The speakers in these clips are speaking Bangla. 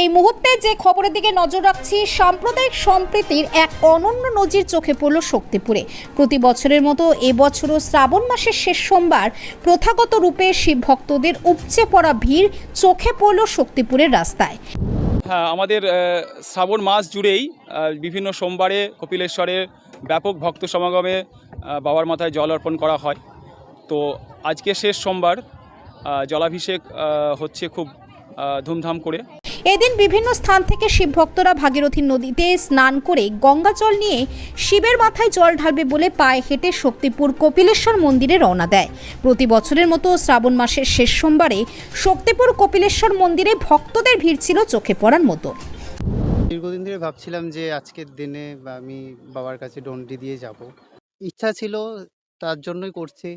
এই মুহূর্তে যে খবরের দিকে নজর রাখছি, সাম্প্রদায়িক সম্প্রীতির এক অনন্য নজির চোখে পড়ল শক্তিপুরে। প্রতি বছরের মতো এবছরও শ্রাবণ মাসের শেষ সোমবার প্রথাগত রূপে শিব ভক্তদের উপচে পড়া ভিড় চোখে পড়ল শক্তিপুরের রাস্তায়। হ্যাঁ আমাদের শ্রাবণ মাস জুড়েই বিভিন্ন সোমবারে কপিলেশ্বরে ব্যাপক ভক্ত সমাগমে বাবার মাথায় জল অর্পণ করা হয়। তো আজকে শেষ সোমবার জলাভিষেক হচ্ছে খুব ধুমধাম করে। এদিন বিভিন্ন স্থান থেকে শিব ভক্তরা ভাগীরথী নদীতে স্নান করে গঙ্গা জল নিয়ে শিবের মাথায় জল ঢালবে বলে পায়ে হেঁটে শক্তিপুর কপিলেশ্বর মন্দিরে রওনা দেয়। প্রতি বছরের মতো শ্রাবণ মাসের শেষ সোমবারে শক্তিপুর কপিলেশ্বর মন্দিরে ভক্তদের ভিড় ছিল চোখে পড়ার মতো। দীর্ঘদিন ধরে ভাবছিলাম যে আজকের দিনে আমি বাবার কাছে ডন্ডি দিয়ে যাব। ইচ্ছা ছিল তার জন্যই করছি।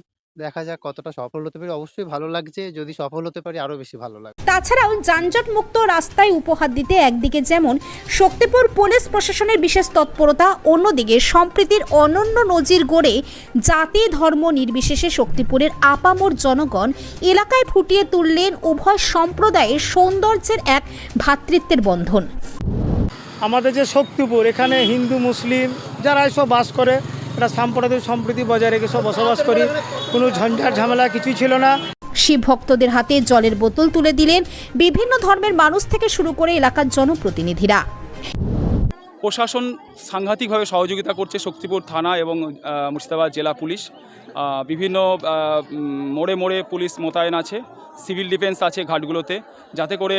দেখা যাক কতটা সফল হতে পারি। অবশ্যই ভালো লাগছে। যদি সফল হতে পারি আরও বেশি ভালো লাগবে। তাছাড়াও যানজট মুক্ত রাস্তায় উপহার দিতে একদিকে যেমন শক্তিপুর পুলিশ প্রশাসনের বিশেষ তৎপরতা অন্যদিকে সম্প্রীতির অনন্য নজির গড়ে জাতি ধর্ম নির্বিশেষে শক্তিপুরের আপামর জনগণ এলাকায় ফুটিয়ে তুললেন উভয় সম্প্রদায়ের সৌন্দর্যের এক ভ্রাতৃত্বের বন্ধন। আমাদের যে শক্তিপুর এখানে হিন্দু মুসলিম যারা এসব বাস করে এটা সাম্প্রদায়িক সম্প্রীতি বজায় রেখে সব বসবাস করি। কোনো ঝঞ্ঝাট ঝামেলা কিছুই ছিল না। শিব ভক্তদের হাতে জলের বোতল তুলে দিলেন বিভিন্ন ধর্মের মানুষ থেকে শুরু করে এলাকার জনপ্রতিনিধিরা। প্রশাসন সাংঘাতিকভাবে সহযোগিতা করছে শক্তিপুর থানা এবং মুর্শিদাবাদ জেলা পুলিশ। বিভিন্ন মোড়ে মোড়ে পুলিশ মোতায়েন আছে সিভিল ডিফেন্স আছে ঘাটগুলোতে যাতে করে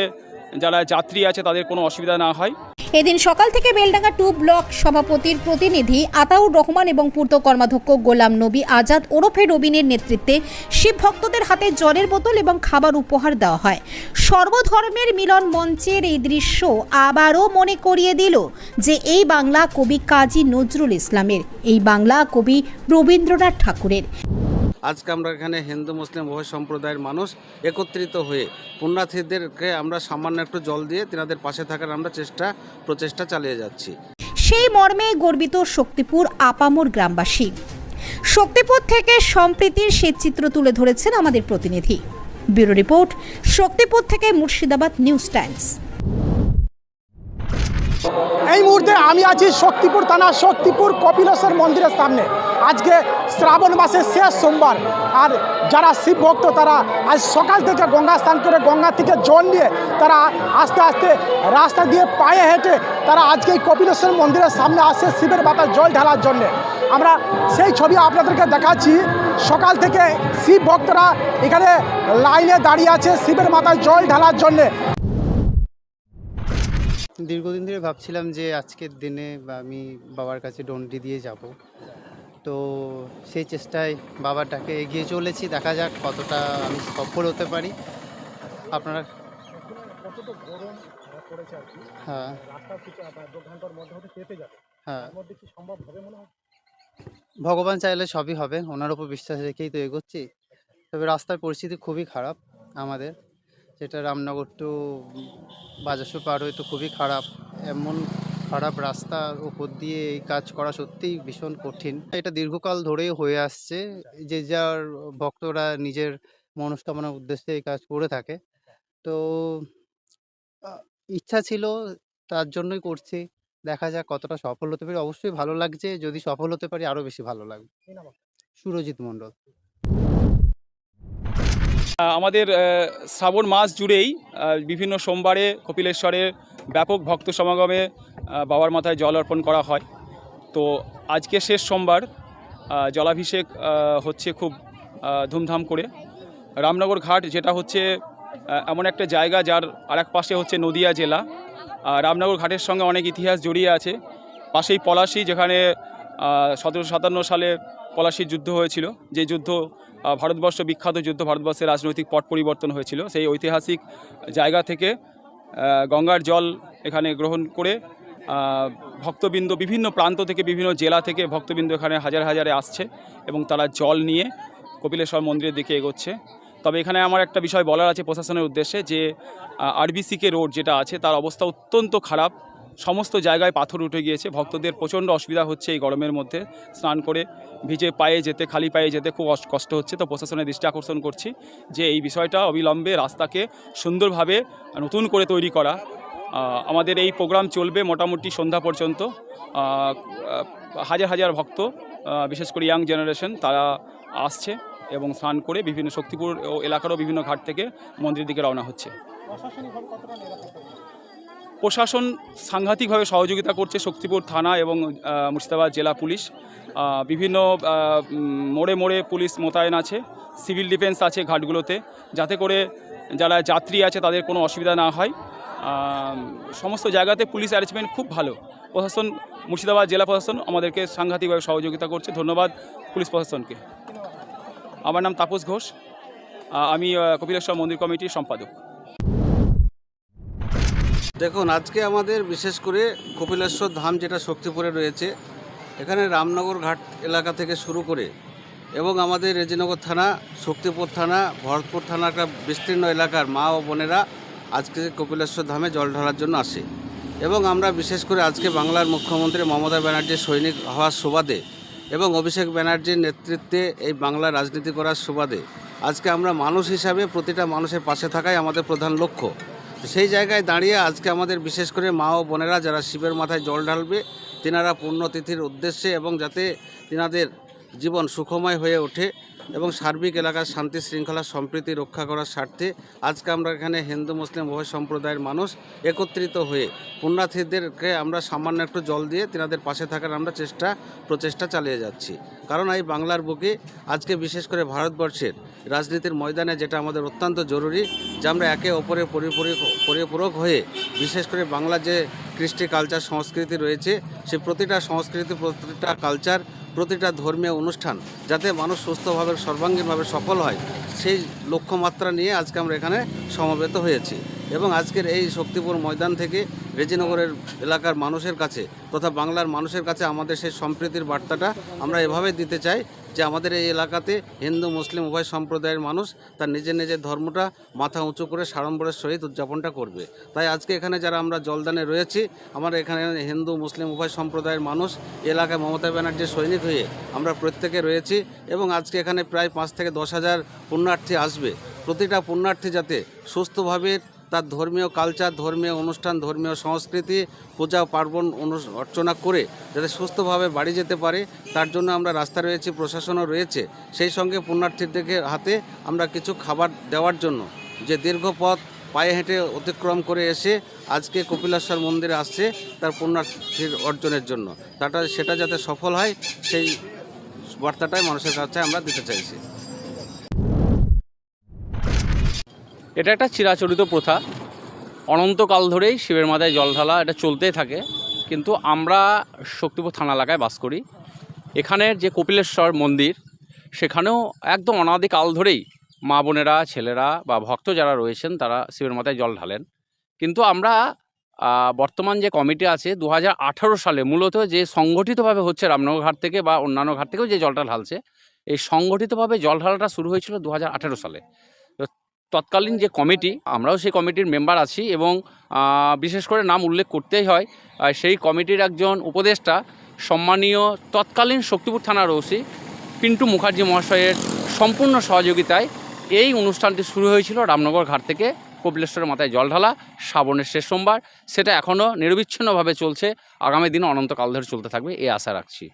যারা যাত্রী আছে তাদের কোনো অসুবিধা না হয়। এদিন সকাল থেকে বেলডাঙ্গা টু ব্লক সভাপতির প্রতিনিধি আতাউর রহমান এবং পূর্ত কর্মাধ্যক্ষ গোলাম নবী আজাদ ওরফে রবিনের নেতৃত্বে শিব ভক্তদের হাতে জলের বোতল এবং খাবার উপহার দেওয়া হয়। সর্বধর্মের মিলন মঞ্চের এই দৃশ্য আবারও মনে করিয়ে দিল যে এই বাংলা কবি কাজী নজরুল ইসলামের, এই বাংলা কবি রবীন্দ্রনাথ ঠাকুরের। আজকে আমরা এখানে হিন্দু, মুসলিম উভয় সম্প্রদায়ের মানুষ একত্রিত হয়ে পুণ্যার্থীদেরকে আমরা সামান্য একটু জল দিয়ে তিনাদের পাশে থাকার আমরা চেষ্টা, প্রচেষ্টা চালিয়ে যাচ্ছি। সেই মর্মে গর্বিত শক্তিপুর আপামর গ্রামবাসী। শক্তিপুর থেকে সম্প্রীতির শ্বেতচিত্র তুলে ধরেছেন আমাদের প্রতিনিধি। ব্যুরো রিপোর্ট শক্তিপুর থেকে মুর্শিদাবাদ নিউজ টাইমস। এই মুহূর্তে আমি আছি শক্তিপুর থানা শক্তিপুর কপিলেশ্বর মন্দিরের সামনে। আজকে শ্রাবণ মাসের শেষ সোমবার। আর যারা শিব ভক্ত, তারা আজ সকাল থেকে গঙ্গা স্নান করে গঙ্গা থেকে জল নিয়ে তারা আস্তে আস্তে রাস্তা দিয়ে পায়ে হেঁটে তারা আজকে এই কপিলেশ্বর মন্দিরের সামনে আসে শিবের মাথায় জল ঢালার জন্যে। আমরা সেই ছবি আপনাদেরকে দেখাচ্ছি। সকাল থেকে শিব ভক্তরা এখানে লাইনে দাঁড়িয়ে আছে শিবের মাথায় জল ঢালার জন্যে। দীর্ঘদিন ধরে ভাবছিলাম যে আজকের দিনে বা আমি বাবার কাছে ডন্ডি দিয়ে যাব। তো সেই চেষ্টায় বাবার ডাকে এগিয়ে চলেছি। দেখা যাক কতটা আমি সফল হতে পারি। আপনারা হ্যাঁ। হ্যাঁ। ভগবান চাইলে সবই হবে। ওনার উপর বিশ্বাস রেখেই তো এগোচ্ছি। তবে রাস্তার পরিস্থিতি খুবই খারাপ আমাদের। যেটা রামনগর টু বাজাসু পার হয়ে তো খুবই খারাপ। এমন খারাপ রাস্তার উপর দিয়ে এই কাজ করা সত্যিই ভীষণ কঠিন। এটা দীর্ঘকাল ধরেই হয়ে আসছে। যে যার ভক্তরা নিজের মনস্কামনার উদ্দেশ্যে এই কাজ করে থাকে। তো ইচ্ছা ছিল তার জন্যই করছি। দেখা যাক কতটা সফল হতে পারি। অবশ্যই ভালো লাগছে। যদি সফল হতে পারি আরও বেশি ভালো লাগবে। সুরজিৎ মণ্ডল। আমাদের শ্রাবণ মাস জুড়েই বিভিন্ন সোমবারে কপিলেশ্বরের ব্যাপক ভক্ত সমাগমে বাবার মাথায় জল অর্পণ করা হয়। তো আজকে শেষ সোমবার জলাভিষেক হচ্ছে খুব ধুমধাম করে। রামনগর ঘাট যেটা হচ্ছে এমন একটা জায়গা যার আরেক পাশে হচ্ছে নদিয়া জেলা। আর রামনগর ঘাটের সঙ্গে অনেক ইতিহাস জড়িয়ে আছে। পাশেই পলাশি যেখানে সতেরোশো সাতান্ন সালে পলাশির যুদ্ধ হয়েছিল। যে যুদ্ধ ভারতবর্ষ, বিখ্যাত যুদ্ধ ভারতবর্ষের রাজনৈতিক পট পরিবর্তন হয়েছিল। সেই ঐতিহাসিক জায়গা থেকে গঙ্গার জল এখানে গ্রহণ করে ভক্তবৃন্দ বিভিন্ন প্রান্ত থেকে, বিভিন্ন জেলা থেকে ভক্তবৃন্দ এখানে হাজার হাজারে আসছে এবং তারা জল নিয়ে কপিলেশ্বর মন্দিরের দিকে এগোচ্ছে। তবে এখানে আমার একটা বিষয় বলার আছে প্রশাসনের উদ্দেশ্যে যে আরবিসিকে রোড যেটা আছে, তার অবস্থা অত্যন্ত খারাপ। সমস্ত জায়গায় পাথর উঠে গিয়েছে। ভক্তদের প্রচণ্ড অসুবিধা হচ্ছে এই গরমের মধ্যে। স্নান করে ভিজে পায়ে যেতে, খালি পায়ে যেতে খুব কষ্ট হচ্ছে। তো প্রশাসনের দৃষ্টি আকর্ষণ করছি যে এই বিষয়টা অবিলম্বে রাস্তাকে সুন্দরভাবে নতুন করে তৈরি করা। আমাদের এই প্রোগ্রাম চলবে মোটামুটি সন্ধ্যা পর্যন্ত। হাজার হাজার ভক্ত বিশেষ করে ইয়াং জেনারেশন তারা আসছে এবং স্নান করে বিভিন্ন শক্তিপুর ও এলাকারও বিভিন্ন ঘাট থেকে মন্দিরের দিকে রওনা হচ্ছে। প্রশাসন সাংঘাতিকভাবে সহযোগিতা করছে শক্তিপুর থানা এবং মুর্শিদাবাদ জেলা পুলিশ। বিভিন্ন মোড়ে মোড়ে পুলিশ মোতায়েন আছে, সিভিল ডিফেন্স আছে ঘাটগুলোতে, যাতে করে যারা যাত্রী আছে তাদের কোনো অসুবিধা না হয়। সমস্ত জায়গাতে পুলিশ অ্যারেঞ্জমেন্ট খুব ভালো। প্রশাসন, মুর্শিদাবাদ জেলা প্রশাসন আমাদেরকে সাংঘাতিকভাবে সহযোগিতা করছে। ধন্যবাদ পুলিশ প্রশাসনকে। আমার নাম তাপস ঘোষ। আমি কপিলেশ্বর মন্দির কমিটির সম্পাদক। দেখুন, আজকে আমাদের বিশেষ করে কপিলেশ্বর ধাম যেটা শক্তিপুরে রয়েছে, এখানে রামনগর ঘাট এলাকা থেকে শুরু করে এবং আমাদের রেজিনগর থানা, শক্তিপুর থানা, ভরতপুর থানা একটা বিস্তীর্ণ এলাকার মা ও বোনেরা আজকে কপিলেশ্বর ধামে জল ঢালার জন্য আসে। এবং আমরা বিশেষ করে আজকে বাংলার মুখ্যমন্ত্রী মমতা ব্যানার্জির সৈনিক হওয়ার সুবাদে এবং অভিষেক ব্যানার্জির নেতৃত্বে এই বাংলা রাজনীতি করার সুবাদে আজকে আমরা মানুষ হিসাবে প্রতিটা মানুষের পাশে থাকাই আমাদের প্রধান লক্ষ্য। তো সেই জায়গায় দাঁড়িয়ে আজকে আমাদের বিশেষ করে মা ও বোনেরা যারা শিবের মাথায় জল ঢালবে, তেনারা পুণ্যতিথির উদ্দেশ্যে এবং যাতে তেনাদের জীবন সুখময় হয়ে ওঠে এবং সার্বিক এলাকার শান্তি শৃঙ্খলা সম্প্রীতি রক্ষা করার স্বার্থে আজকে আমরা এখানে হিন্দু, মুসলিম উভয় সম্প্রদায়ের মানুষ একত্রিত হয়ে পুণ্যার্থীদেরকে আমরা সামান্য একটু জল দিয়ে তেনাদের পাশে থাকার আমরা চেষ্টা, প্রচেষ্টা চালিয়ে যাচ্ছি। কারণ এই বাংলার বুকে আজকে বিশেষ করে ভারতবর্ষের রাজনীতির ময়দানে যেটা আমাদের অত্যন্ত জরুরি যে আমরা একে পরিপূরক পরিপূরক হয়ে বিশেষ করে বাংলা যে কৃষ্টি কালচার সংস্কৃতি রয়েছে সে প্রতিটা সংস্কৃতি, প্রতিটা কালচার প্রতিটা ধর্মীয় অনুষ্ঠান যাতে মানুষ সুস্থভাবে, সর্বাঙ্গীনভাবে সফল হয়, সেই লক্ষ্যমাত্রা নিয়ে আজকে আমরা এখানে সমবেত হয়েছি। এবং আজকের এই শক্তিপুর ময়দান থেকে রেজিনগরের এলাকার মানুষের কাছে তথা বাংলার মানুষের কাছে আমাদের সেই সম্প্রীতির বার্তাটা আমরা এভাবে দিতে চাই যে আমাদের এই এলাকাতে হিন্দু, মুসলিম উভয় সম্প্রদায়ের মানুষ তার নিজের নিজের ধর্মটা মাথা উঁচু করে সাড়ম্বরের সহিত উদযাপনটা করবে। তাই আজকে এখানে যারা আমরা জলদানে রয়েছি, আমার এখানে হিন্দু, মুসলিম উভয় সম্প্রদায়ের মানুষ এলাকায় মমতা ব্যানার্জির সৈনিক হয়ে আমরা প্রত্যেকে রয়েছি এবং আজকে এখানে প্রায় পাঁচ থেকে দশ হাজার পুণ্যার্থী আসবে। প্রতিটা পুণ্যার্থী যাতে সুস্থভাবে তার ধর্মীয় কালচার ধর্মীয় অনুষ্ঠান, ধর্মীয় সংস্কৃতি, পূজা, পার্বণ অর্চনা করে যাতে সুস্থভাবে বাড়ি যেতে পারে, তার জন্য আমরা রাস্তা রয়েছে, প্রশাসনও রয়েছে। সেই সঙ্গে পুণ্যার্থীদেরকে হাতে আমরা কিছু খাবার দেওয়ার জন্য। যে দীর্ঘ পথ পায়ে হেঁটে অতিক্রম করে এসে আজকে কপিলেশ্বর মন্দিরে আসছে তার পুণ্যার্থীর অর্জনের জন্য। তাটা সেটা যাতে সফল হয়, সেই বার্তাটাই মানুষের কাছে আমরা দিতে চাইছি। এটা একটা চিরাচরিত প্রথা। অনন্তকাল ধরেই শিবের মাথায় জল ঢালা এটা চলতেই থাকে। কিন্তু আমরা শক্তিপুর থানা এলাকায় বাস করি। এখানের যে কপিলেশ্বর মন্দির, সেখানেও একদম অনাদিকাল ধরেই মা বোনেরা, ছেলেরা বা ভক্ত যারা রয়েছেন, তারা শিবের মাথায় জল ঢালেন। কিন্তু আমরা বর্তমান যে কমিটি আছে দু হাজার আঠেরো সালে মূলত যে সংগঠিতভাবে হচ্ছে রামনগর ঘাট থেকে বা অন্যান্য ঘাট থেকেও যে জলটা ঢালছে, এই সংগঠিতভাবে জল ঢালাটা শুরু হয়েছিল দু হাজার আঠেরো সালে। তৎকালীন যে কমিটি, আমরাও সেই কমিটির মেম্বার আছি এবং বিশেষ করে নাম উল্লেখ করতেই হয় সেই কমিটির একজন উপদেষ্টা সম্মানীয় তৎকালীন শক্তিপুর থানার ওসি পিন্টু মুখার্জি মহাশয়ের সম্পূর্ণ সহযোগিতায় এই অনুষ্ঠানটি শুরু হয়েছিল রামনগর ঘাট থেকে কপিলেশ্বরের মাথায় জল ঢালা, শ্রাবণের শেষ সোমবার। সেটা এখনও নিরবিচ্ছিন্নভাবে চলছে, আগামী দিনে অনন্তকাল ধরে চলতে থাকবে এই আশা রাখছি।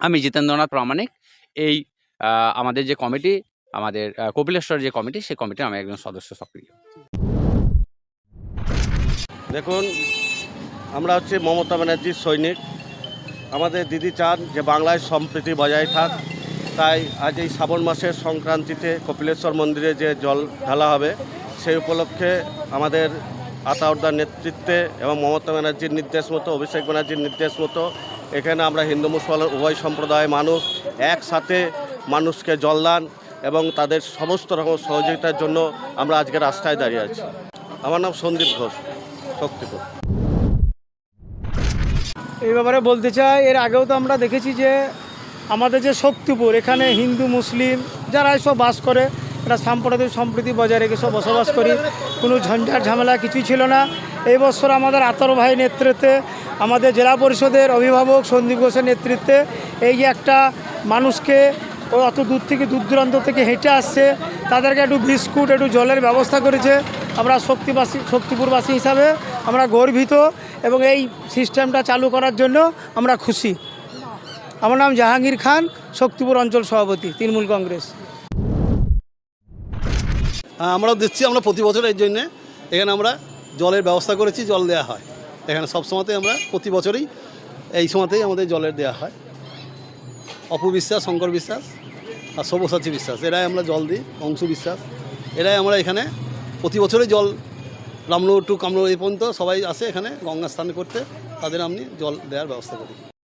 আমি জিতেন্দ্রনাথ প্রামাণিক, এই আমাদের যে কমিটি আমাদের কপিলেশ্বর যে কমিটি, সেই কমিটির আমি একজন সদস্য সক্রিয়। দেখুন, আমরা হচ্ছে মমতা ব্যানার্জির সৈনিক। আমাদের দিদি চান যে বাংলায় সম্প্রীতি বজায় থাক। তাই আজ এই শ্রাবণ মাসের সংক্রান্তিতে কপিলেশ্বর মন্দিরে যে জল ঢালা হবে, সেই উপলক্ষে আমাদের আতাউদ্দার নেতৃত্বে এবং মমতা ব্যানার্জির নির্দেশ মতো, অভিষেক ব্যানার্জির নির্দেশ মতো, এখানে আমরা হিন্দু মুসলমান উভয় সম্প্রদায়ের মানুষ একসাথে মানুষকে জলদান এবং তাদের সমস্ত রকম সহযোগিতার জন্য আমরা আজকে রাস্তায় দাঁড়িয়ে আছি। আমার নাম সন্দীপ ঘোষ, শক্তিপুর। এই ব্যাপারে বলতে চাই, এর আগেও তো আমরা দেখেছি যে আমাদের যে শক্তিপুর, এখানে হিন্দু, মুসলিম যারা সব বাস করে এটা সাম্প্রদায়িক সম্প্রীতি বজায় রেখে সব বসবাস করি। কোনো ঝঞ্ঝাট ঝামেলা কিছুই ছিল না। এই বছর আমাদের আতর ভাই নেতৃত্বে, আমাদের জেলা পরিষদের অভিভাবক সন্দীপ ঘোষের নেতৃত্বে, এই যে একটা মানুষকে ও অত দূর থেকে, দূর দূরান্ত থেকে হেঁটে আসছে। তাদেরকে একটু বিস্কুট, একটু জলের ব্যবস্থা করেছে। আমরা শক্তিবাসী, শক্তিপুরবাসী হিসাবে আমরা গর্বিত এবং এই সিস্টেমটা চালু করার জন্য আমরা খুশি। আমার নাম জাহাঙ্গীর খান, শক্তিপুর অঞ্চল সভাপতি, তৃণমূল কংগ্রেস। আমরাও দিচ্ছি আমরা প্রতি বছর এই জন্যে এখানে আমরা জলের ব্যবস্থা করেছি, জল দেওয়া হয়। এখানে সব সময়তেই আমরা প্রতি বছরই এই সময়তেই আমাদের জলের দেওয়া হয়। অপু বিশ্বাস, শঙ্কর বিশ্বাস আর সব্যসাচী বিশ্বাস। এরাই আমরা জল দিই, অংশু বিশ্বাস। এরাই আমরা এখানে প্রতি বছরই জল রামনগর টু কামনগর এই পর্যন্ত সবাই আসে এখানে, গঙ্গা স্নান করতে। তাদের আমি জল দেওয়ার ব্যবস্থা করি।